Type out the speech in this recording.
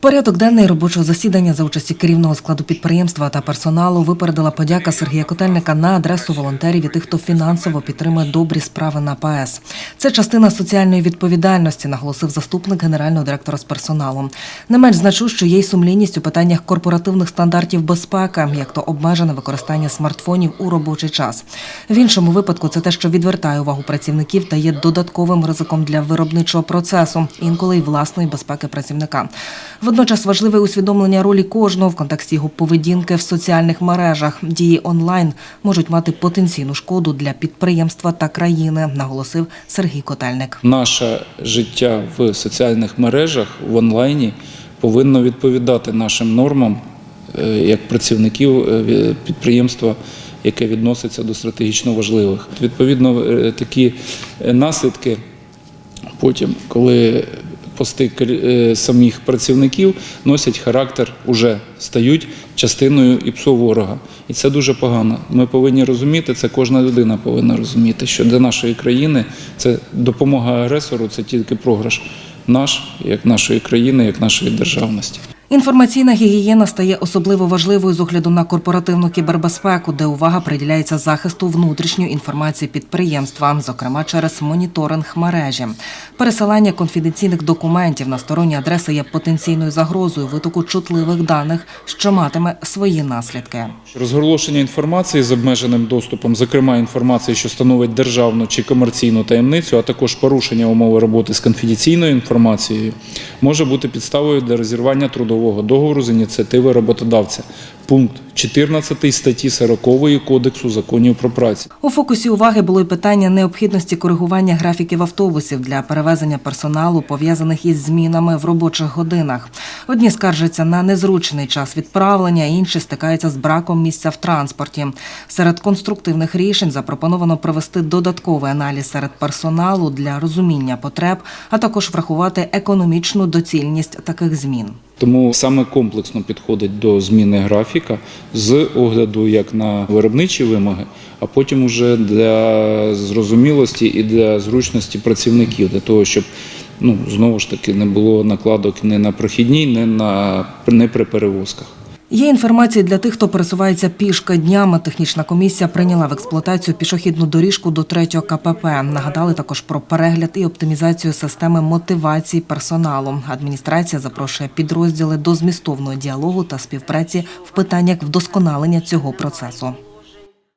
Порядок денний робочого засідання за участі керівного складу підприємства та персоналу випередила подяка Сергія Котельника на адресу волонтерів і тих, хто фінансово підтримує добрі справи на ПАЕС. Це частина соціальної відповідальності, наголосив заступник генерального директора з персоналу. Не менш значущо є й сумлінність у питаннях корпоративних стандартів безпеки, як то обмежене використання смартфонів у робочий час. В іншому випадку це те, що відвертає увагу працівників та є додатковим ризиком для виробничого процесу, інколи й власної безпеки працівника. Водночас важливе усвідомлення ролі кожного в контексті його поведінки в соціальних мережах. Дії онлайн можуть мати потенційну шкоду для підприємства та країни, наголосив Сергій Котельник. Наше життя в соціальних мережах в онлайні повинно відповідати нашим нормам е, як працівників е, підприємства, яке відноситься до стратегічно важливих. Відповідно, е, такі наслідки потім, коли пости е, самих працівників носять характер, уже стають частиною ІПСО ворога. І це дуже погано. Ми повинні розуміти, це кожна людина повинна розуміти, що для нашої країни це допомога агресору, це тільки програш наш, як нашої країни, як нашої державності. Інформаційна гігієна стає особливо важливою з огляду на корпоративну кібербезпеку, де увага приділяється захисту внутрішньої інформації підприємства, зокрема через моніторинг мережі. Пересилання конфіденційних документів на сторонні адреси є потенційною загрозою витоку чутливих даних, що матиме свої наслідки. Розголошення інформації з обмеженим доступом, зокрема інформації, що становить державну чи комерційну таємницю, а також порушення умови роботи з конфіденційною інформацією, може бути підставою для розірвання трудового договору з ініціативи роботодавця. Пункт 14 статті 40 Кодексу законів про працю. У фокусі уваги було й питання необхідності коригування графіків автобусів для перевезення персоналу, пов'язаних із змінами в робочих годинах. Одні скаржаться на незручний час відправлення, інші стикаються з браком місця в транспорті. Серед конструктивних рішень запропоновано провести додатковий аналіз серед персоналу для розуміння потреб, а також врахувати економічну доцільність таких змін. Тому саме комплексно підходить до зміни графіка з огляду як на виробничі вимоги, а потім уже для зрозумілості і для зручності працівників, для того, щоб ну знову ж таки не було накладок ні на прохідній, ні на не при перевозках. Є інформація для тих, хто пересувається пішки днями. Технічна комісія прийняла в експлуатацію пішохідну доріжку до третього КПП. Нагадали також про перегляд і оптимізацію системи мотивації персоналу. Адміністрація запрошує підрозділи до змістовного діалогу та співпраці в питаннях вдосконалення цього процесу.